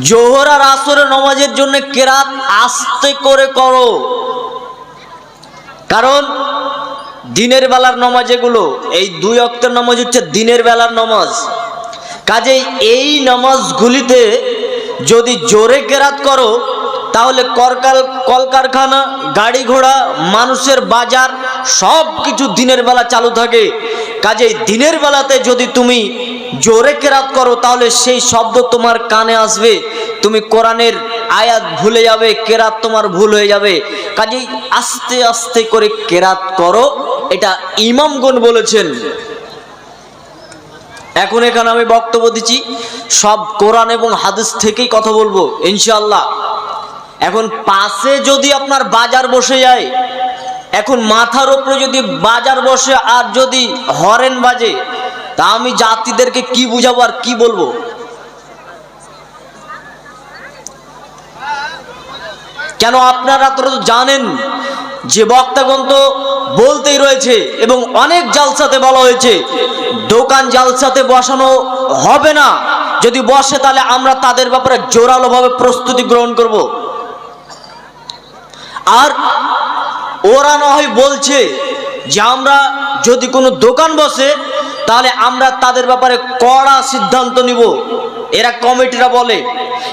জোহর আর আসরের নমাজের জন্য কেরাত আস্তে করে করো। কারণ দিনের বেলার নমাজ এগুলো, এই দুই অক্টের নামাজ হচ্ছে দিনের বেলার নমাজ। কাজেই এই নামাজগুলিতে যদি জোরে কেরাত করো তাহলে করকাল, কলকারখানা, গাড়ি ঘোড়া, মানুষের বাজার, সব কিছু দিনের বেলা চালু থাকে। কাজেই দিনের বেলাতে যদি তুমি জোরে কেরাত করো, তাহলে সেই শব্দ তোমার কানে আসবে। তুমি কোরআনের আয়াত ভুলে যাবে, কেরাত তোমার ভুল হয়ে যাবে। কাজেই আস্তে আস্তে করে কেরাত করো, এটা ইমামগণ বলেছেন। এখন এখানে আমি বক্তব্য দিচ্ছি, সব কোরআন এবং হাদিস থেকেই কথা বলব ইনশাল্লাহ এখন পাশে যদি আপনার বাজার বসে যায়, এখন মাথার উপরে যদি বাজার বসে আর যদি হরেন বাজে, তা আমি জাতিদেরকে কি বুঝাবো আর কি বলব? কেন আপনারা তো জানেন যে বক্তাগণ তো বলতেই রয়েছে এবং অনেক জালসাতে বলা হয়েছে, দোকান জালসাতে বসানো হবে না। যদি বসে তাহলে আমরা তাদের ব্যাপারে জোরালোভাবে প্রস্তুতি গ্রহণ করব। আর ওরা না হয় বলছে যে আমরা যদি কোনো দোকান বসে, তাহলে আমরা তাদের ব্যাপারে কড়া সিদ্ধান্ত নিব। এরা কমিটিরা বলে।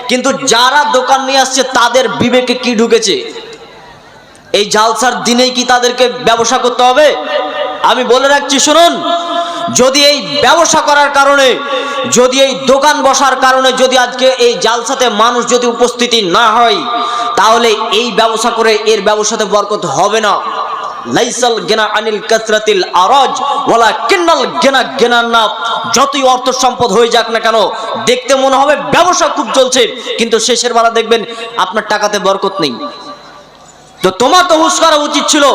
কিন্তু যারা দোকান নিয়ে আসছে, তাদের বিবেকে কি ঢুকেছে? এই জালসার দিনেই কি তাদেরকে ব্যবসা করতে হবে? আমি বলে রাখছি, শুনুন। যদি এই ব্যবসা করার কারণে, যদি এই দোকান বসার কারণে, যদি আজকে এই জালসাতে মানুষ যদি উপস্থিতি না হয়, তাহলে এই ব্যবসা করে এর ব্যবসাতে বরকত হবে না। লাইসাল গেনা আনিল কাসরাতিল আরজ ওয়ালা কিন্নাল গেনা গেনার না যতই অর্থ সম্পদ হয়ে যাক না কেন, দেখতে মনে হবে ব্যবসা খুব চলছে, কিন্তু শেষের বেলা দেখবেন আপনার টাকাতে বরকত নেই। তো তোমার তো হুশ করা উচিত ছিল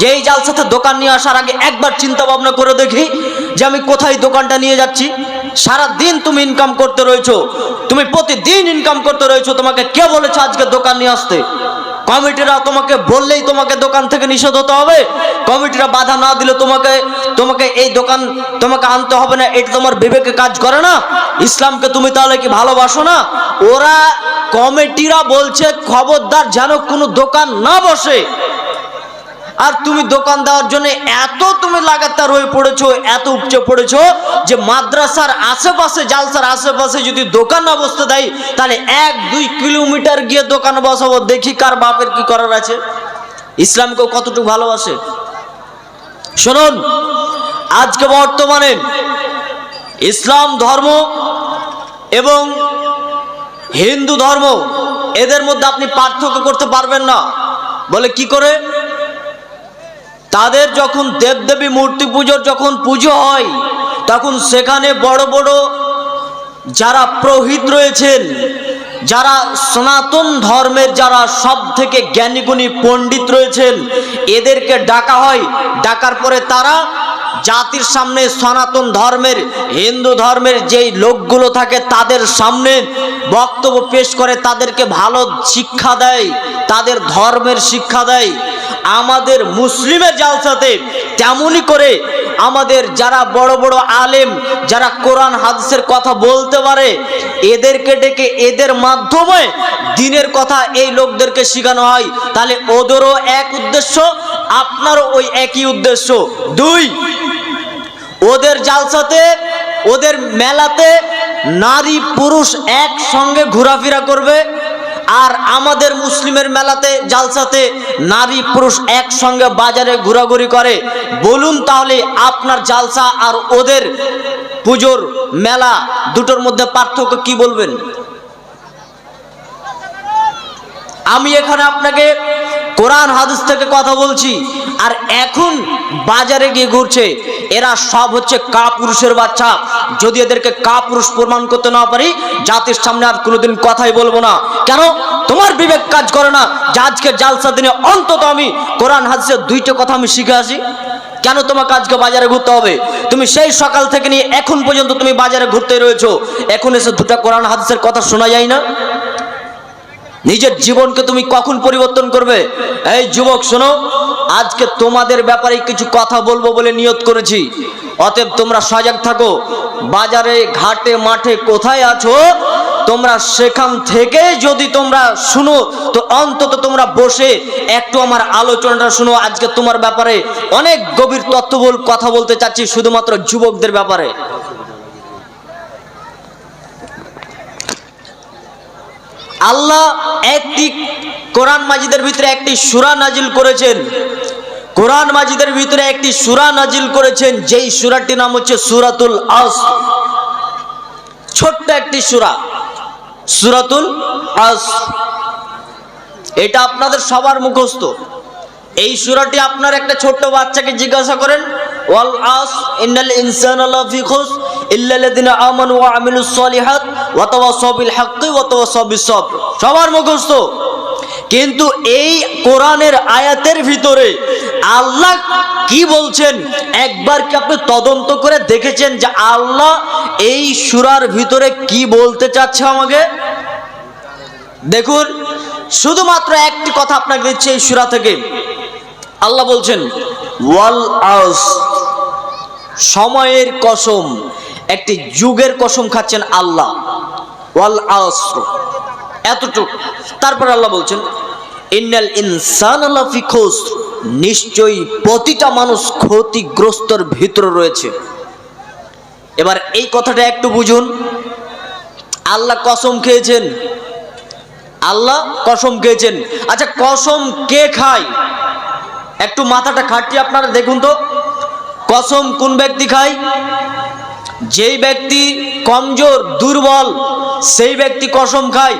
যে এই জালসাতে দোকান নিয়ে আসার আগে একবার চিন্তা ভাবনা করে দেখি যে আমি কোথায় দোকানটা নিয়ে যাচ্ছি। সারা দিন তুমি ইনকাম করতে রয়েছো, তুমি প্রতিদিন ইনকাম করতে রয়েছো, তোমাকে কে বলেছে আজকে দোকান নিয়ে আসতে? কমিটিরা তোমাকে বললেই তোমাকে দোকান থেকে নিষেধ হতে হবে। কমিটিরা বাধা না দিলে তোমাকে তোমাকে এই দোকান তোমাকে আনতে হবে না, এটা তোমার বিবেকে কাজ করে না। ইসলামকে তুমি তাহলে কি ভালোবাসো না? ওরা কমিটিরা বলছে, খবরদার যেন কোনো দোকান না বসে। আর তুমি দোকান দেওয়ার জন্য এত তুমি লাগাতার হয়ে পড়েছো, এত উপচে পড়েছো যে মাদ্রাসার আশেপাশে, জালসার আশেপাশে যদি দোকান না বসতে দেয়, তাহলে এক, দুই কিলোমিটার গিয়ে দোকান বসাবো, দেখি কার বাপের কি করার আছে। ইসলামকেও কতটুকু ভালোবাসে? শুনুন, আজকে বর্তমানে ইসলাম ধর্ম এবং হিন্দু ধর্ম, এদের মধ্যে আপনি পার্থক্য করতে পারবেন না। বলে কি করে? তাদের যখন দেবদেবী মূর্তি পুজোর যখন পুজো হয়, তখন সেখানে বড় বড় যারা প্রহিত রয়েছেন, যারা সনাতন ধর্মের যারা সব থেকে জ্ঞানীগুণী পণ্ডিত রয়েছেন, এদেরকে ডাকা হয়। ডাকার পরে তারা জাতির সামনে সনাতন ধর্মের, হিন্দু ধর্মের যেই লোকগুলো থাকে তাদের সামনে বক্তব্য পেশ করে, তাদেরকে ভালো শিক্ষা দেয়, তাদের ধর্মের শিক্ষা দেয়। আমাদের মুসলিমের জালসাতে তেমনই করে আমাদের যারা বড় বড় আলেম, যারা কোরআন, হাদিসের কথা বলতে পারে, এদেরকে ডেকে এদের মাধ্যমে দিনের কথা এই লোকদেরকে শেখানো হয়। তাহলে ওদেরও এক উদ্দেশ্য, আপনারও ওই একই উদ্দেশ্য। দুই, ওদের জালসাতে, ওদের মেলাতে নারী, পুরুষ একসঙ্গে ঘোরাফেরা করবে। আর আমাদের মুসলিমের মেলাতে, জালসাতে নারী পুরুষ একসঙ্গে বাজারে ঘোরাঘুরি করে। বলুন তাহলে আপনার জালসা আর ওদের পুজোর মেলা দুটোর মধ্যে পার্থক্য কি বলবেন? আমি এখানে আপনাকে কোরআন হাদিস থেকে কথা বলছি। আর এখন বাজারে গিয়ে ঘুরছে। এরা সব হচ্ছে কা পুরুষের বাচ্চা। যদি এদেরকে কা পুরুষ প্রমাণ করতে না পারি, জাতির সামনে আর কোনোদিন কথাই বলব না। কেন? তোমার বিবেক কাজ করে না। যে আজকে জালসা দিনে অন্তত আমি কোরআন হাদিসের দুইটা কথা আমি শিখে আসি। কেন তোমাকে আজকে বাজারে ঘুরতে হবে? তুমি সেই সকাল থেকে নিয়ে এখন পর্যন্ত তুমি বাজারে ঘুরতে রয়েছো। এখন এসে দুটা কোরআন হাদিসের কথা শোনা যায় না। নিজের জীবনকে তুমি কখন পরিবর্তন করবে? এই যুবক, শোনো, আজকে তোমাদের ব্যাপারে কিছু কথা বলব বলে নিয়ত করেছি। অতএব তোমরা সজাগ থাকো। বাজারে, ঘাটে, মাঠে কোথায় আছো, তোমরা সেখান থেকে যদি তোমরা শুনো, তো অন্তত তোমরা বসে একটু আমার আলোচনাটা শুনো। আজকে তোমার ব্যাপারে অনেক গভীর তথ্যবল কথা বলতে চাচ্ছি শুধুমাত্র যুবকদের ব্যাপারে। আল্লাহ একটি কোরআন মাজিদের ভিতরে একটি সুরা নাজিল করেছেন। কোরআন মাজিদের ভিতরে একটি সুরা নাজিল করেছেন, যেই সুরাটির নাম হচ্ছে সুরাতুল আস। ছোট্ট একটি সুরা, সুরাতুল আস। এটা আপনাদের সবার মুখস্থ। এই সুরাটি আপনার একটা ছোট্ট বাচ্চাকে জিজ্ঞাসা করেন, ওয়াল আস, ইন্নাল ইনসানা খুস ওয়া সবার। মুখস্থ। কিন্তু এই কোরআনের আয়াতের ভিতরে আল্লাহ কি বলছেন? একবার কি আপনি তদন্ত করে দেখেছেন যে আল্লাহ এই সুরার ভিতরে কি বলতে চাচ্ছে আমাকে? দেখুন, শুধুমাত্র একটি কথা আপনাকে দিচ্ছে এই সুরা থেকে। আল্লাহ বলছেন, ওয়াল আস সময়ের কসম একটি যুগের কসম খাচ্ছেন আল্লাহ। ওয়াল এতটুক। তারপর আল্লাহ বলছেন, ইন্নাল ইনসান নিশ্চয়ই প্রতিটা মানুষ ক্ষতিগ্রস্তর ভিতরে রয়েছে। এবার এই কথাটা একটু বুঝুন। আল্লাহ কসম খেয়েছেন? আল্লাহ কসম খেয়েছেন? আচ্ছা কসম কে খায়? একটু মাথাটা খাটিয়ে আপনারা দেখুন তো। কসম কোন ব্যক্তি খায়? যেই ব্যক্তি কমজোর, দুর্বল, সেই ব্যক্তি কসম খায়।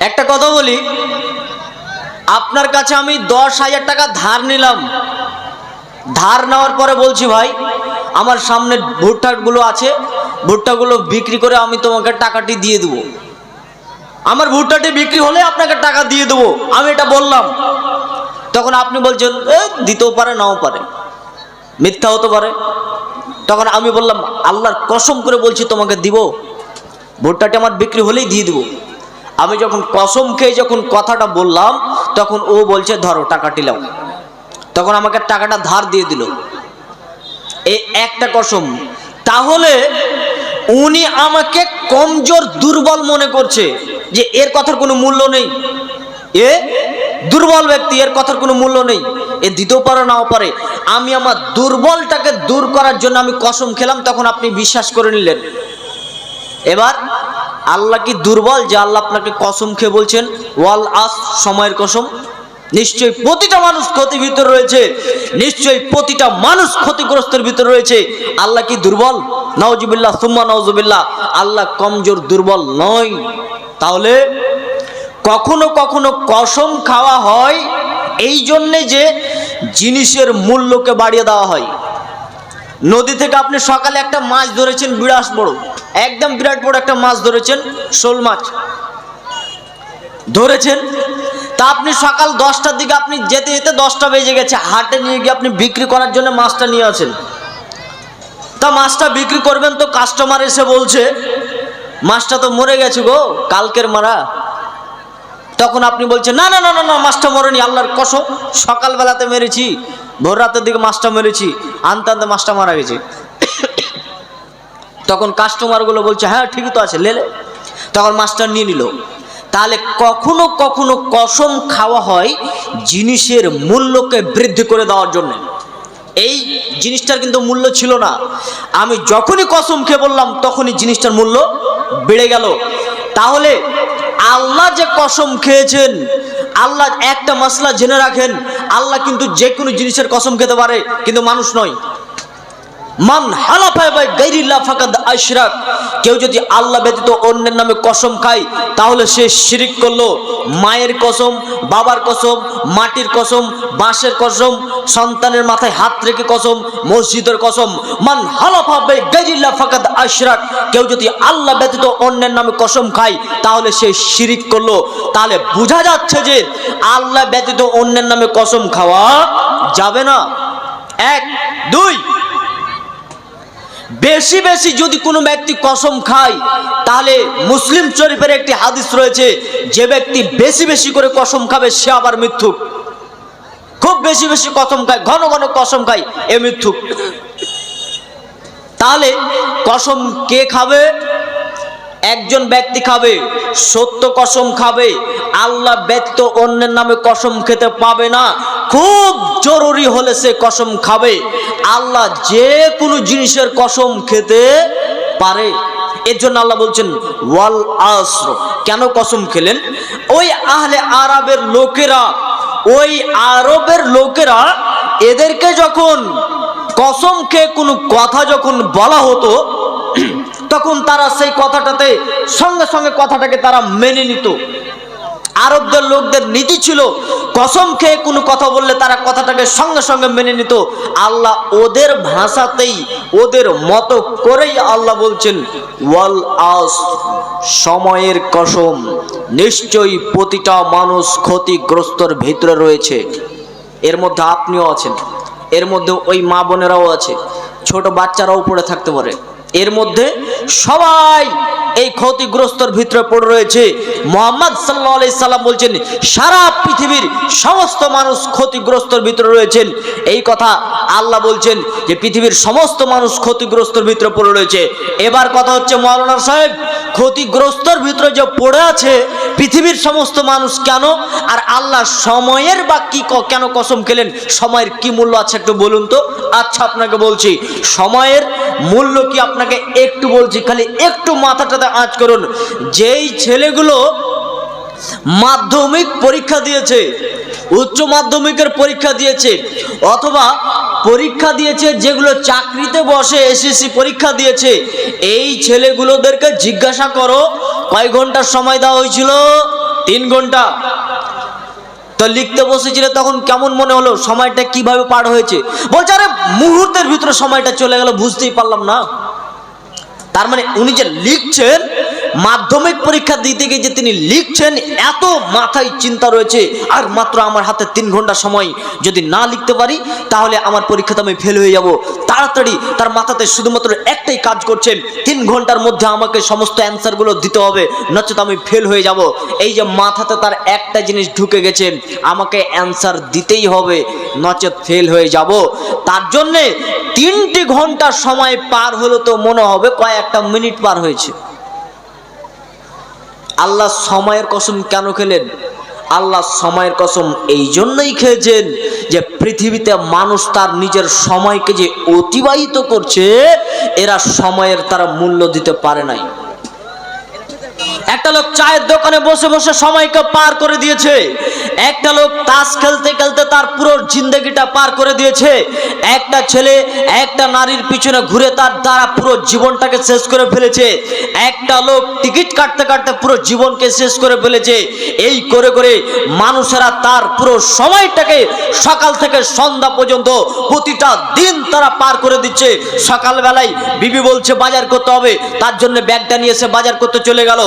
একটা কথা বলি, আপনার কাছে আমি দশ হাজার টাকা ধার নিলাম। ধার নেওয়ার পরে বলছি, ভাই, আমার সামনে ভুট্টাগুলো আছে, ভুট্টাগুলো বিক্রি করে আমি তোমাকে টাকাটি দিয়ে দেবো। আমার ভুট্টাটি বিক্রি হলে আপনাকে টাকা দিয়ে দেবো। আমি এটা বললাম। তখন আপনি বলছেন দিতেও পারে, নাও পারে। মিথ্যা হতে পারে। তখন আমি বললাম, আল্লাহর কসম করে বলছি তোমাকে দিব, ভুট্টাটি আমার বিক্রি হলেই দিয়ে দেবো। আমি যখন কসম খেয়ে যখন কথাটা বললাম, তখন ও বলছে, ধরো, টাকাটি লাও তখন আমাকে টাকাটা ধার দিয়ে দিল। এই একটা কসম। তাহলে উনি আমাকে কমজোর দুর্বল মনে করছে যে এর কথার কোনো মূল্য নেই। এ দুর্বল ব্যক্তি, এর কথার কোনো মূল্য নেই। এ দিতেও পারে, নাও পারে। আমি আমার দুর্বলটাকে দূর করার জন্য আমি কসম খেলাম, তখন আপনি বিশ্বাস করে নিলেন। এবার, আল্লাহ কি দুর্বল যে আল্লাহ আপনাকে কসম খেয়ে বলছেন, ওয়াল আস, সময়ের কসম। নিশ্চয়ই প্রতিটা মানুষ ক্ষতির ভিতরে রয়েছে। নিশ্চয়ই প্রতিটা মানুষ ক্ষতিগ্রস্তের ভিতরে রয়েছে। আল্লাহ কি দুর্বল? নওজুবিল্লাহ সুম্মা নওজুবিল্লাহ আল্লাহ কমজোর, দুর্বল নয়। তাহলে কখনো কখনো কসম খাওয়া হয়, এই জন্যে যে জিনিসের মূল্যকে বাড়িয়ে দেওয়া হয়। নদী থেকে আপনি সকালে একটা মাছ ধরেছেন, বিরাট বড়, একদম বিরাট বড় একটা মাছ ধরেছেন, শোল মাছ। ধরেছেন, তা আপনি সকাল দশটার দিকে আপনি যেতে যেতে দশটা বেজে গেছে, হাটে নিয়ে গিয়ে আপনি বিক্রি করার জন্য মাছটা নিয়ে আছেন। তা মাছটা বিক্রি করবেন তো কাস্টমার এসে বলছে, মাছটা তো মরে গেছে গো, কালকের মারা। তখন আপনি বলছেন, না না না না না, মাছটা মরেনি, আল্লাহর কসম, সকালবেলাতে মেরেছি ভোর রাতের দিকে মাছটা মেরেছি, আনতে আনতে মাছটা মারা গেছে। তখন কাস্টমারগুলো বলছে হ্যাঁ ঠিকই তো আছে লেলে তখন মাছটা নিয়ে নিল। তাহলে কখনো কখনো কসম খাওয়া হয় জিনিসের মূল্যকে বৃদ্ধি করে দেওয়ার জন্য। এই জিনিসটার কিন্তু মূল্য ছিল না। আমি যখনই কসম খেয়ে বললাম, তখনই জিনিসটার মূল্য বেড়ে গেল। তাহলে আল্লাহ যে কসম খেয়েছেন, আল্লাহ একটা মশলা জেনে রাখেন, আল্লাহ কিন্তু যে কোনো জিনিসের কসম খেতে পারে, কিন্তু মানুষ নয়। মান হালাফায় বাই গাইরিল্লাহ ফাকাদ আশরাক। কেউ যদি আল্লাহ ব্যতীত অন্যের নামে কসম খায়, তাহলে সে শিরিক করল। মায়ের কসম, বাবার কসম, মাটির কসম, বাঁশের কসম, সন্তানের মাথায় হাত রেখে কসম, মসজিদের কসম। মান হালাফা বাই গাইরিল্লাহ ফাকাদ আশরাক। কেউ যদি আল্লাহ ব্যতীত অন্যের নামে কসম খায়, তাহলে সে শিরিক করল। তাহলে বোঝা যাচ্ছে যে আল্লাহ ব্যতীত অন্যের নামে কসম খাওয়া যাবে না। এক, দুই বেশি বেশি যদি কোনো ব্যক্তি কসম খায়, তাহলে মুসলিম শরীফের একটি হাদিস রয়েছে, যে ব্যক্তি বেশি বেশি করে কসম খাবে, সে আবার মিথ্যুক খুব বেশি বেশি কসম খায়, ঘন ঘন কসম খায়, এ মিথ্যুক তাহলে কসম কে খাবে? একজন ব্যক্তি খাবে, সত্য কসম খাবে, আল্লাহ ব্যক্ত অন্যের নামে কসম খেতে পাবে না। খুব জরুরি হলে সে কসম খাবে। আল্লাহ যে কোনো জিনিসের কসম খেতে পারে। এর জন্য আল্লাহ বলছেন, ওয়াল আসর। কেন কসম খেলেন? ওই আহলে আরবের লোকেরা, ওই আরবের লোকেরা এদেরকে যখন কসম খেয়ে কোনো কথা যখন বলা হতো তখন তারা সেই কথাটাতে সঙ্গে সঙ্গে কথাটাকে তারা মেনে নিত। আরবদের লোকদের নীতি ছিল, কসম খেয়ে কোনো কথা বললে তারা কথাটাকে সঙ্গে সঙ্গে মেনে নিত। আল্লাহ ওদের ভাষাতেই, ওদের মতো করেই আল্লাহ বলছেন, ওয়াল আস, সময়ের কসম, নিশ্চয়ই প্রতিটা মানুষ ক্ষতিগ্রস্তর ভিতরে রয়েছে। এর মধ্যে আপনিও আছেন, এর মধ্যে ওই মা বোনেরাও আছে, ছোট বাচ্চারাও পড়ে থাকতে পারে। এর মধ্যে সবাই এই ক্ষতিগ্রস্তর ভিতরে পড়ে রয়েছে। মোহাম্মদ সাল্লাহ আলি সাল্লাম বলছেন, সারা পৃথিবীর সমস্ত মানুষ ক্ষতিগ্রস্তর ভিতরে রয়েছেন। এই কথা আল্লাহ বলছেন যে, পৃথিবীর সমস্ত মানুষ ক্ষতিগ্রস্তর ভিতরে পড়ে রয়েছে। এবার কথা হচ্ছে মৌলানা সাহেব, ক্ষতিগ্রস্তর ভিতরে যে পড়ে আছে পৃথিবীর সমস্ত মানুষ কেন? আর আল্লাহ সময়ের বা কি কেন কসম খেলেন? সময়ের কি মূল্য আছে একটু বলুন তো? আচ্ছা আপনাকে বলছি, সময়ের মূল্য কি আপনাকে একটু বলছি? খালি একটু মাথাটাতে আঁচ করুন। যেই ছেলেগুলো মাধ্যমিক পরীক্ষা দিয়েছে, উচ্চ মাধ্যমিকের পরীক্ষা দিয়েছে, অথবা পরীক্ষা দিয়েছে যেগুলো চাকরিতে বসে এসএসসি পরীক্ষা দিয়েছে, এই ছেলেগুলোদেরকে জিজ্ঞাসা করো, কয় ঘণ্টার সময় দেওয়া হয়েছিল? তিন ঘণ্টা। তো লিখতে বসেছিলে, তখন কেমন মনে হলো, সময়টা কীভাবে পার হয়েছে? বলছে, আরে, মুহূর্তের ভিতরে সময়টা চলে গেল, বুঝতেই পারলাম না। তার মানে উনি যে লিখছেন মাধ্যমিক পরীক্ষা দিতে গিয়ে যে তিনি লিখছেন, এত মাথায় চিন্তা রয়েছে। আর মাত্র আমার হাতে তিন ঘণ্টা সময় যদি না লিখতে পারি, তাহলে আমার পরীক্ষাতে আমি ফেল হয়ে যাব। তাড়াতাড়ি তার মাথাতে শুধুমাত্র একটাই কাজ করছেন, তিন ঘণ্টার মধ্যে আমাকে সমস্ত অ্যান্সারগুলো দিতে হবে, নচেত আমি ফেল হয়ে যাব। এই যে মাথাতে তার একটা জিনিস ঢুকে গেছে, আমাকে অ্যান্সার দিতেই হবে, নচেত ফেল হয়ে যাব। তার জন্যে তিনটি ঘণ্টা সময় পার হলো তো মনে হবে, কয়েকটা মিনিট পার হয়েছে। আল্লাহ সময়ের কসম কেন খেলেন? আল্লাহ সময়ের কসম এই জন্যই খেয়েছেন যে পৃথিবীতে মানুষ তার নিজের সময়কে যে অতিবাহিত করছে, এরা সময়ের তারা মূল্য দিতে পারে নাই। একটা লোক চায়ের দোকানে বসে বসে সময়কে পার করে দিয়েছে। একটা লোক তাস খেলতে খেলতে তার পুরো জিন্দগিটা পার করে দিয়েছে। একটা ছেলে, একটা নারীর পিছনে ঘুরে তার দ্বারা পুরো জীবনটাকে শেষ করে ফেলেছে। একটা লোক টিকিট কাটতে কাটতে পুরো জীবনকে শেষ করে ফেলেছে। এই করে করে মানুষেরা তার পুরো সময়টাকে সকাল থেকে সন্ধ্যা পর্যন্ত প্রতিটা দিন তারা পার করে দিচ্ছে। সকালবেলায় বিবি বলছে, বাজার করতে হবে। তার জন্য ব্যাগটা নিয়ে এসে বাজার করতে চলে গেল।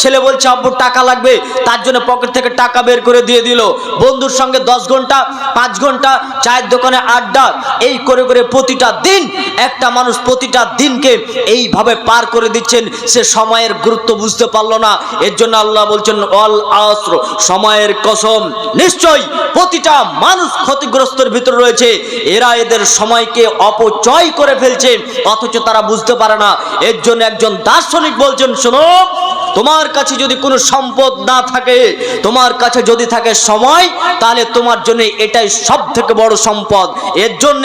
ছেলে বলছে, আব্বু, টাকা লাগবে। তার জন্য পকেট থেকে টাকা বের করে দিয়ে দিল। বন্ধুর সঙ্গে দশ ঘণ্টা, পাঁচ ঘণ্টা, চায়ের দোকানে আড্ডা, এই করে করে প্রতিটা দিন, একটা মানুষ প্রতিটা দিনকে এইভাবে পার করে দিচ্ছেন, সে সময়ের গুরুত্ব বুঝতে পারল না। এর জন্য আল্লাহ বলছেন অল আসর সময়ের কসম। নিশ্চয়ই প্রতিটা মানুষ ক্ষতিগ্রস্তের ভিতরে রয়েছে। এরা এদের সময়কে অপচয় করে ফেলছে, অথচ তারা বুঝতে পারে না। এর জন্য একজন দার্শনিক বলছেন শোনো তোমার কাছে যদি কোনো সম্পদ না থাকে, তোমার কাছে যদি থাকে সময়, তাহলে তোমার জন্য এটাই সব থেকে বড় সম্পদ। এর জন্য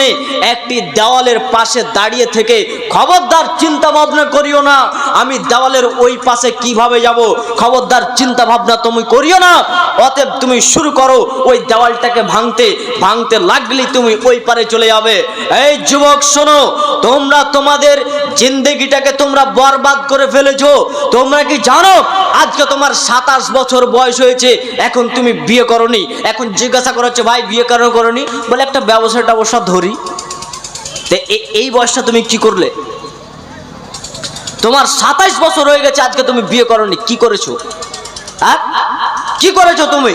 একটি দেওয়ালের পাশে দাঁড়িয়ে থেকে খবরদার চিন্তা ভাবনা করিও না। আমি দেওয়ালের ওই পাশে কীভাবে যাব, খবরদার চিন্তা ভাবনা তুমি করিও না। অতএব তুমি শুরু করো ওই দেওয়ালটাকে ভাঙতে ভাঙতে লাগলেই তুমি ওই পারে চলে যাবে। এই যুবক, শোনো, তোমরা তোমাদের জিন্দেগিটাকে তোমরা বরবাদ করে ফেলেছো। তোমরা কি জানো আজকে তোমার সাতাশ বছর বয়স হয়েছে, এখন তুমি বিয়ে করনি। এখন জিজ্ঞাসা করা হচ্ছে, ভাই, বিয়ে কেন করনি? বলে, একটা ব্যবসা ট্যাবসা ধরি। তো এই বয়সটা তুমি কি করলে? তোমার সাতাইশ বছর হয়ে গেছে, আজকে তুমি বিয়ে করনি, কি করেছ? কি করেছ তুমি?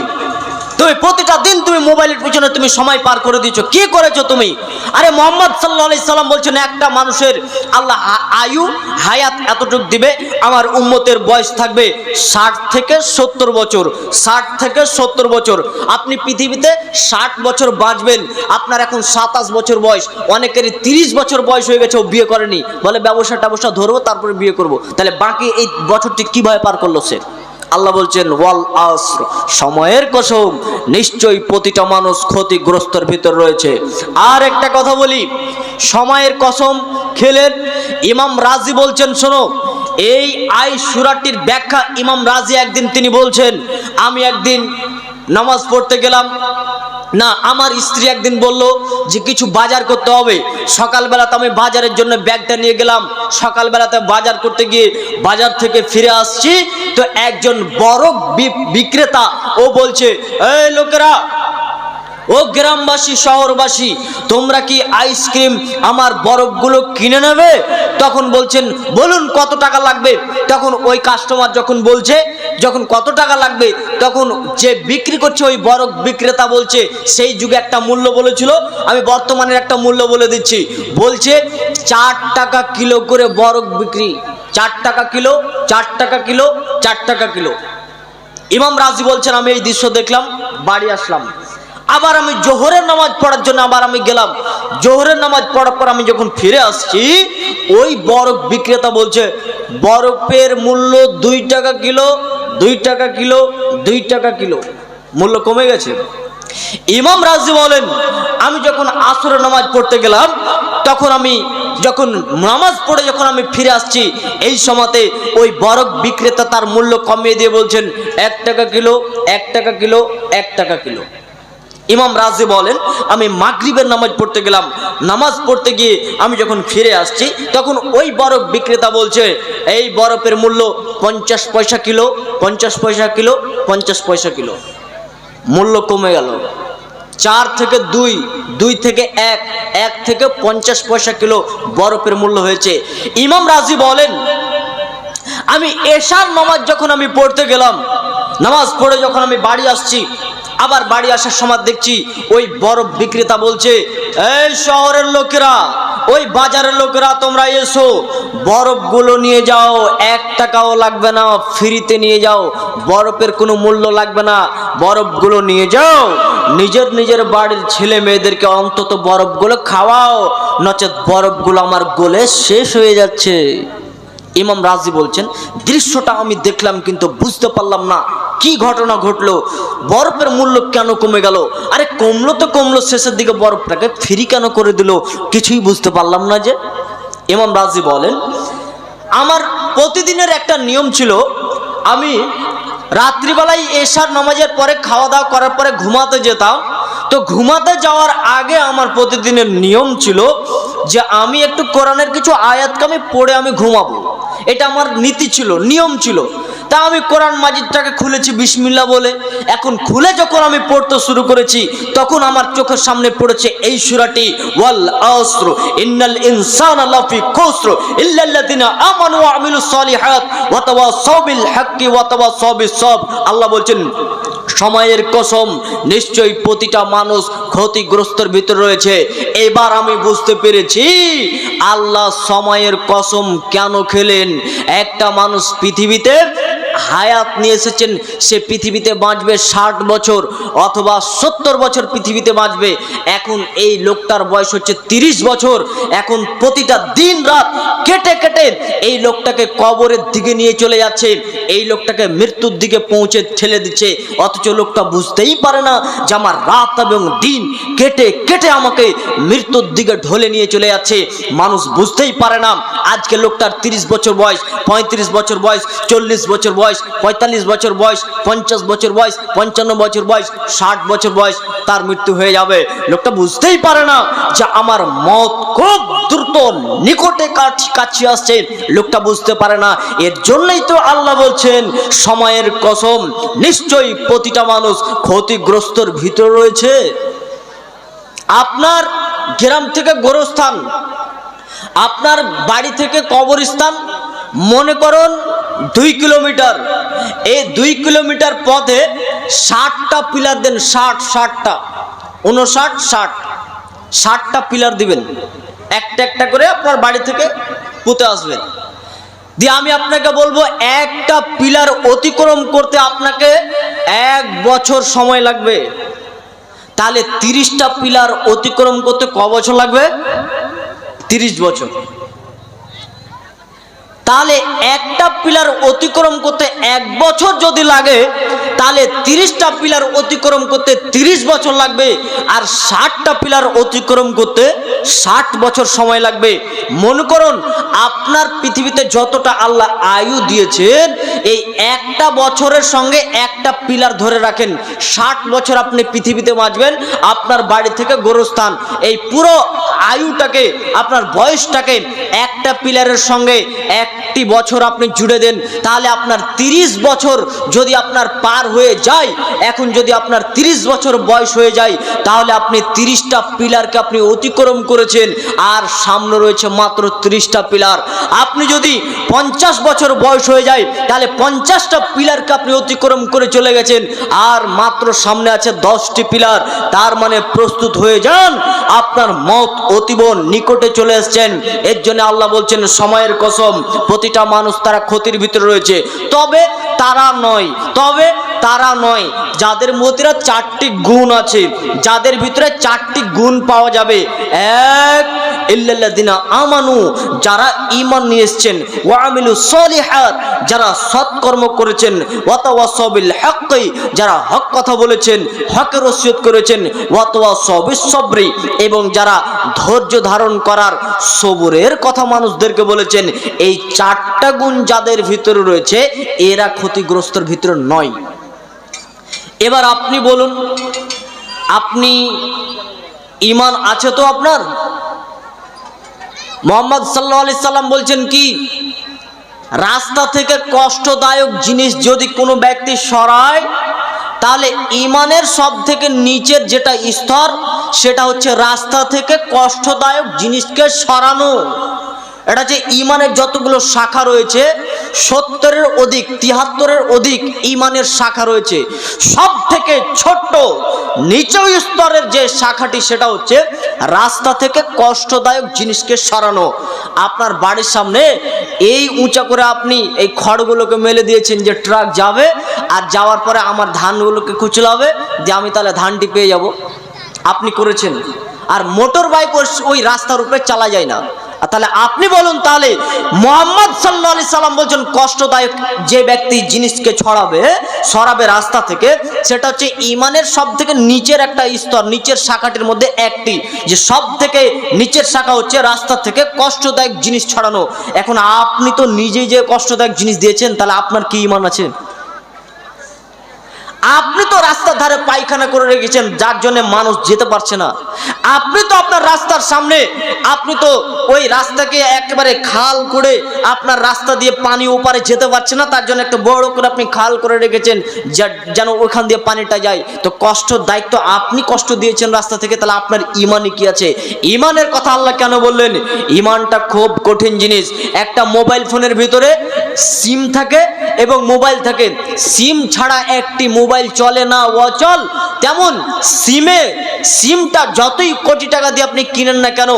তুমি প্রতিটা দিন তুমি মোবাইলের পিছনে তুমি সময় পার করে দিয়েছ। কি করেছ তুমি? আরে মোহাম্মদ সাল্লাহ সাল্লাম বলছেন, একটা মানুষের আল্লাহ আয়ু, হায়াত এতটুক দিবে, আমার উম্মতের বয়স থাকবে ষাট থেকে সত্তর বছর, ষাট থেকে সত্তর বছর। আপনি পৃথিবীতে ষাট বছর বাঁচবেন, আপনার এখন সাতাশ বছর বয়স, অনেকেরই তিরিশ বছর বয়স হয়ে গেছে, ও বিয়ে করেনি। বলে ব্যবসা ট্যাবসা ধরবো, তারপরে বিয়ে করব। তাহলে বাকি এই বছরটি কীভাবে পার করল সে? আল্লাহ বলছেন, ওয়াল আসর। সময়ের কসম, নিশ্চয়ই প্রতিটা মানুষ ক্ষতিগ্রস্তর ভিতর রয়েছে। আর একটা কথা বলি, সময়ের কসম খেলেন, ইমাম রাজি বলছেন, শোনো, এই আই সুরাটির ব্যাখ্যা ইমাম রাজি একদিন তিনি বলছেন, আমি একদিন নামাজ পড়তে গেলাম, না, আমার স্ত্রী একদিন বলল যে কিছু বাজার করতে হবে। সকালবেলাতে আমি বাজারের জন্য ব্যাগটা নিয়ে গেলাম, সকালবেলাতে বাজার করতে গিয়ে বাজার থেকে ফিরে আসছি তো একজন বড় বিক্রেতা, ও বলছে, এই লোকেরা, ও গ্রামবাসী, শহরবাসী, তোমরা কি আইসক্রিম আমার বরফগুলো কিনে নেবে? তখন বলছেন, বলুন, কত টাকা লাগবে? তখন ওই কাস্টমার যখন বলছে, যখন কত টাকা লাগবে? তখন যে বিক্রি করছে ওই বরফ বিক্রেতা বলছে, সেই যুগে একটা মূল্য বলেছিল, আমি বর্তমানের একটা মূল্য বলে দিচ্ছি। বলছে, চার টাকা কিলো করে বরফ বিক্রি। চার টাকা কিলো, চার টাকা কিলো, চার টাকা কিলো। ইমাম রাজি বলছেন, আমি এই দৃশ্য দেখলাম, বাড়ি আসলাম। আবার আমি জোহরের নামাজ পড়ার জন্য আবার আমি গেলাম। জোহরের নামাজ পড়ার পর আমি যখন ফিরে আসছি, ওই বরফ বিক্রেতা বলছে, বরফের মূল্য দুই টাকা কিলো, দুই টাকা কিলো, দুই টাকা কিলো। মূল্য কমে গেছে। ইমাম রাজি বলেন, আমি যখন আসরের নামাজ পড়তে গেলাম, তখন আমি যখন নামাজ পড়ে যখন আমি ফিরে আসছি, এই সময়তে ওই বরফ বিক্রেতা তার মূল্য কমিয়ে দিয়ে বলছেন, এক টাকা কিলো, এক টাকা কিলো, এক টাকা কিলো। ইমাম রাজি বলেন, আমি মাগরিবের নামাজ পড়তে গেলাম। নামাজ পড়তে গিয়ে আমি যখন ফিরে আসছি, তখন ওই বরফ বিক্রেতা বলছে, এই বরফের মূল্য পঞ্চাশ পয়সা কিলো, পঞ্চাশ পয়সা কিলো, পঞ্চাশ পয়সা কিলো। মূল্য কমে গেল। চার থেকে দুই দুই থেকে এক এক থেকে পঞ্চাশ পয়সা কিলো বরফের মূল্য হয়েছে। ইমাম রাজি বলেন, আমি এশার নামাজ যখন আমি পড়তে গেলাম, নামাজ পড়ে যখন আমি বাড়ি আসছি আবার বাড়ি আসার সময় দেখছি ওই বরফ বিক্রেতা বলছে, এই শহরের লোকেরা, ওই বাজারের লোকেরা, তোমরা এসো, বরফগুলো নিয়ে যাও, এক টাকাও লাগবে না, ফ্রিতে নিয়ে যাও, বরফের কোনো মূল্য লাগবে না, বরফগুলো নিয়ে যাও, নিজের নিজের বাড়ির ছেলে মেয়েদেরকে অন্তত বরফগুলো খাওয়াও, নচেত বরফগুলো আমার গোলে শেষ হয়ে যাচ্ছে। ইমাম রাজি বলছেন, দৃশ্যটা আমি দেখলাম কিন্তু বুঝতে পারলাম না। কি ঘটনা ঘটলো? বরফের মূল্য কেন কমে গেল? আরে, কমলো তো কমলো, শেষের দিকে বরফটাকে ফ্রি কেন করে দিল? কিছুই বুঝতে পারলাম না যে। ইমাম রাজি বলেন, আমার প্রতিদিনের একটা নিয়ম ছিল, আমি রাত্রিবেলায় এশার নামাজের পরে খাওয়া দাওয়া করার পরে ঘুমাতে যেতাম। তো ঘুমাতে যাওয়ার আগে আমার প্রতিদিনের নিয়ম ছিল যে আমি একটু কোরআনের কিছু আয়াতকে আমি পড়ে আমি ঘুমাবো। এটা আমার নীতি ছিল, নিয়ম ছিল। তা আমি কোরআন মাজিদটাকে খুলেছি বিসমিল্লা বলে। এখন খুলে যখন আমি পড়তে শুরু করেছি, তখন আমার চোখের সামনে পড়েছে এই সুরাটি, ওয়াল আসর ইন্নাল ইনসানা লাফি খুসর ইল্লাল্লাযিনা আমানু ওয়া আমিলুস সলিহাত ওয়া তাওয়াসাউ বিল হাক্কি ওয়া তাওয়াসাউ বিস সব। আল্লাহ বলছেন, সময়ের কসম, নিশ্চয়ই প্রতিটা মানুষ ক্ষতিগ্রস্তর ভিতর রয়েছে। এবার আমি বুঝতে পেরেছি, আল্লাহ সময়ের কসম কেন খেলেন? একটা মানুষ পৃথিবীতে হায়াত নিয়ে এসেছেন সে পৃথিবীতে বাঁচবে ষাট বছর। অথবা সত্তর বছর পৃথিবীতে বাঁচবে। এখন এই লোকটার বয়স হচ্ছে তিরিশ বছর। এখন প্রতিটা দিন রাত কেটে কেটে এই লোকটাকে কবরের দিকে নিয়ে চলে যাচ্ছে। এই লোকটাকে মৃত্যুর দিকে পৌঁছে ঠেলে দিচ্ছে। অথচ লোকটা বুঝতেই পারে না যে আমার রাত এবং দিন কেটে কেটে আমাকে মৃত্যুর দিকে ঢলে নিয়ে চলে যাচ্ছে। মানুষ বুঝতেই পারে না, আজকে লোকটার তিরিশ বছর বয়স, পঁয়ত্রিশ বছর বয়স, চল্লিশ বছর বয়স, পঁয়তাল্লিশ বছর বয়স, পঞ্চাশ বছর বয়স, পঞ্চান্ন বছর বয়স ষাট বছর বয়স তার মৃত্যু হয়ে যাবে। লোকটা বুঝতেই পারে না যে আমার মত খুব দ্রুত নিকটে কাছ- আসছে। লোকটা বুঝতে পারে না। এর জন্যই তো আল্লাহ বলছেন, সময়ের কসম, নিশ্চয়ই প্রতিটা মানুষ ক্ষতিগ্রস্তর ভিতর রয়েছে। আপনার গ্রাম থেকে গোরস্থান, আপনার বাড়ি থেকে কবরস্থান, মনে করুন দুই কিলোমিটার। এই দুই কিলোমিটার পথে ষাটটা পিলার দেন, ষাট, ষাটটা। উনষাট, ষাট। ষাটটা পিলার দিবেন। একটা একটা করে আপনার বাড়ি থেকে পুঁতে আসবেন দিয়ে আমি আপনাকে বলব, একটা পিলার অতিক্রম করতে আপনাকে এক বছর সময় লাগবে। তাহলে তিরিশটা পিলার অতিক্রম করতে ক বছর লাগবে? তিরিশ বছর। তাহলে একটা পিলার অতিক্রম করতে এক বছর যদি লাগে তাহলে তিরিশটা পিলার অতিক্রম করতে তিরিশ বছর লাগবে আর ষাটটা পিলার অতিক্রম করতে ষাট বছর সময় লাগবে। মনে করুন, আপনার পৃথিবীতে যতটা আল্লাহ আয়ু দিয়েছেন, এই একটা বছরের সঙ্গে একটা পিলার ধরে রাখেন। ষাট বছর আপনি পৃথিবীতে বাঁচবেন, আপনার বাড়ি থেকে গোরস্থান। এই পুরো আয়ুটাকে, আপনার বয়সটাকে একটা পিলারের সঙ্গে একটি বছর আপনি জুড়ে দেন। তাহলে আপনার তিরিশ বছর যদি আপনার পার হয়ে যায়, এখন যদি আপনার তিরিশ বছর বয়স হয়ে যায়, তাহলে আপনি তিরিশটা পিলারকে আপনি অতিক্রম করেছেন, আর সামনে রয়েছে মাত্র তিরিশটা পিলার। আপনি যদি পঞ্চাশ বছর বয়স হয়ে যায়, তাহলে পঞ্চাশটা পিলারকে আপনি অতিক্রম করে চলে গেছেন, আর মাত্র সামনে আছে দশটি পিলার। তার মানে প্রস্তুত হয়ে যান, আপনার মত অতীব নিকটে চলে এসছেন। এর জন্য আল্লাহ বলছেন, সময়ের কসম, প্রতিটা মানুষ তারা ক্ষতির ভিতরে রয়েছে। তবে তারা নয়, তবে তারা নয়, যাদের মতিরা চারটি গুণ আছে, যাদের ভিতরে চারটি গুণ পাওয়া যাবে। এক, ইল্লাল্লাযিনা আমানু, যারা ঈমান নিয়ে এসেছেন, ওয়া আমিলু সলিহাত, যারা সৎকর্ম করেছেন ওয়াতাওয়াসাউ বিল হাক্কি যারা হক কথা বলেছেন, হকের ওসিয়ত করেছেন ওয়াতাওয়াসাউ বিস সবরি, এবং যারা ধৈর্য ধারণ করার সবুরের কথা মানুষদেরকে বলেছেন, এই চারটা গুণ যাদের ভিতরে রয়েছে, এরা ক্ষতিগ্রস্তর ভিতরে নয়। এবার আপনি বলুন, আপনি ইমান আছে তো আপনার? মোহাম্মদ সাল্লাহ আলি সাল্লাম বলছেন কি, রাস্তা থেকে কষ্টদায়ক জিনিস যদি কোনো ব্যক্তি সরায়, তাহলে ইমানের সব থেকে নিচের যেটা স্তর, সেটা হচ্ছে রাস্তা থেকে কষ্টদায়ক জিনিসকে সরানো। এটা যে ইমানের যতগুলো শাখা রয়েছে, সত্তরের অধিক তিয়াত্তরের অধিক ইমানের শাখা রয়েছে। সব থেকে ছোট্ট নিচু স্তরের যে শাখাটি, সেটা হচ্ছে রাস্তা থেকে কষ্টদায়ক জিনিসকে সরানো। আপনার বাড়ির সামনে এই উঁচা করে আপনি এই খড়গুলোকে মেলে দিয়েছেন যে ট্রাক যাবে, আর যাওয়ার পরে আমার ধানগুলোকে কুচলাবে যে আমি তাহলে ধানটি পেয়ে যাব। আপনি করেছেন। আর মোটর বাইক ওই রাস্তার উপরে চালা যায় না। তাহলে আপনি বলুন তাহলে মোহাম্মদ সাল্লা আলি সাল্লাম বলছেন কষ্টদায়ক যে ব্যক্তি জিনিসকে ছড়াবে সরাবে রাস্তা থেকে, সেটা হচ্ছে ইমানের সব থেকে নিচের একটা স্তর, নিচের শাখাটির মধ্যে একটি, যে সব থেকে নিচের শাখা হচ্ছে রাস্তা থেকে কষ্টদায়ক জিনিস ছড়ানো। এখন আপনি তো নিজেই যে কষ্টদায়ক জিনিস দিয়েছেন, তাহলে আপনার কি ইমান আছে? আপনি তো রাস্তার ধারে পায়খানা করে রেখেছেন, যার জন্য মানুষ যেতে পারছে না। আপনি তো আপনার রাস্তার সামনে, আপনি তো ওই রাস্তাকে একেবারে খাল করে আপনার রাস্তা দিয়ে পানি ওপারে যেতে পারছে না, তার জন্য একটা বড় করে আপনি খাল করে রেখেছেন যেন ওখান দিয়ে পানিটা যায়। তো কষ্ট, দায়িত্ব আপনি কষ্ট দিয়েছেন রাস্তা থেকে, তাহলে আপনার ইমানই কি আছে? ইমানের কথা আল্লাহ কেন বললেন? ইমানটা খুব কঠিন জিনিস। একটা মোবাইল ফোনের ভিতরে সিম থাকে এবং মোবাইল থাকে। সিম ছাড়া একটি মোবাইল চলে না, অচল। তেমন সিমে, সিমটা যতই কোটি টাকা দিয়ে আপনি কিনেন না কেন,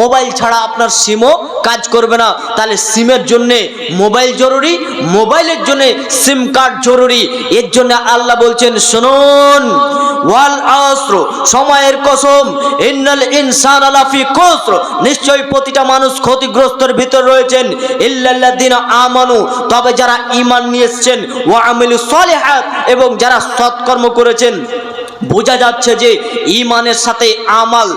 মোবাইল ছাড়া আপনার সিমও কাজ করবে না। তাহলে সিমের জন্যে মোবাইল জরুরি, মোবাইলের জন্য সিম কার্ড জরুরি। এর জন্য আল্লাহ বলছেন, শুনুন, ওয়াল আসর, সময়ের কসম, ইন্নাল ইনসান আলাফি খুসর। নিশ্চয়ই প্রতিটা মানুষ ক্ষতিগ্রস্তর ভিতর রয়েছেন। ইল্লাল্লাযিনা আমানু, তবে যারা ঈমান নিয়ে এসেছেন। ওয়া আমিলুস সলিহাত এবং যারা সৎকর্ম করেছেন বোঝা যাচ্ছে যে ইমানের সাথে আমাল,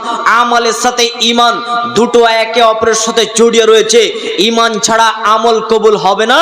আমালের সাথে ইমান, দুটো একে অপরের সাথে জড়িয়ে রয়েছে। ইমান ছাড়া আমল কবুল হবে না,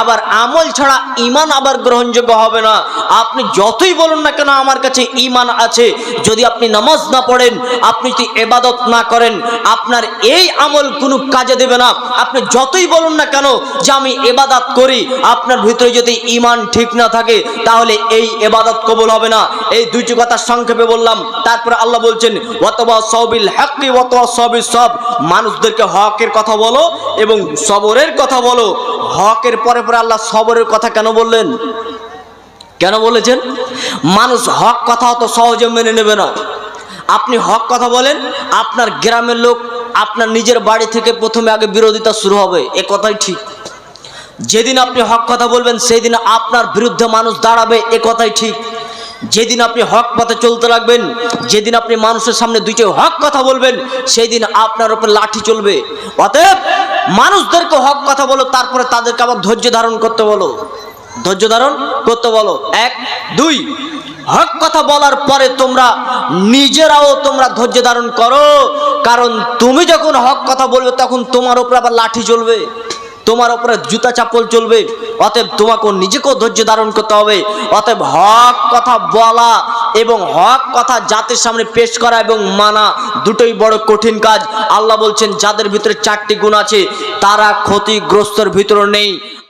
আবার আমল ছাড়া ইমান আবার গ্রহণযোগ্য হবে না। আপনি যতই বলুন না কেন, আমার কাছে ইমান আছে। যদি আপনি নামাজ না পড়েন, আপনি যদি এবাদত না করেন, আপনার এই আমল কোনো কাজে দেবে না। আপনি যতই বলুন না কেন যে আমি এবাদত করি, আপনার ভিতরে যদি ইমান ঠিক না থাকে, তাহলে এই এবাদত কবুল হবে না। এই দুইটি কথা সংক্ষেপে বললাম, তারপরে আল্লাহ বলছেন অতবা সবিল হাক্কি সবিল সব। মানুষদেরকে হকের কথা বলো এবং সবরের কথা বলো। হকের পরে পরে আল্লাহ সবরের কথা কেন বললেন? কেন বলেছেন? মানুষ হক কথা অত সহজে মেনে নেবে না। আপনি হক কথা বলেন, আপনার গ্রামের লোক আপনার নিজের বাড়ি থেকে প্রথমে আগে বিরোধিতা শুরু হবে। এ কথাই ঠিক। যেদিন আপনি হক কথা বলবেন সেই দিন আপনার বিরুদ্ধে মানুষ দাঁড়াবে, এ কথাই ঠিক। যেদিন আপনি হক পথে চলতে লাগবেন, যেদিন আপনি মানুষের সামনে দুইটি হক কথা বলবেন সেই দিন আপনার উপর লাঠি চলবে। অতএব মানুষদেরকে হক কথা বলো, তারপরে তাদেরকে আবার ধৈর্য ধারণ করতে বলো। ধৈর্য ধারণ করতে বলো। এক, দুই, হক কথা বলার পরে তোমরা নিজেরাও তোমরা ধৈর্য ধারণ করো। কারণ তুমি যখন হক কথা বলবে, তখন তোমার উপরে আবার লাঠি চলবে তোমার উপরে জুতা চাপল চলবে, অতএব তোমাকে নিজেকেও ধৈর্য ধারণ করতে হবে। অতএব হক কথা বলা এবং হক কথা জাতির সামনে পেশ করা এবং মানা দুটোই বড় কঠিন কাজ। আল্লাহ বলছেন, যাদের ভিতরে চারটি গুণ আছে, তারা ক্ষতিগ্রস্তর ভিতরে নেই।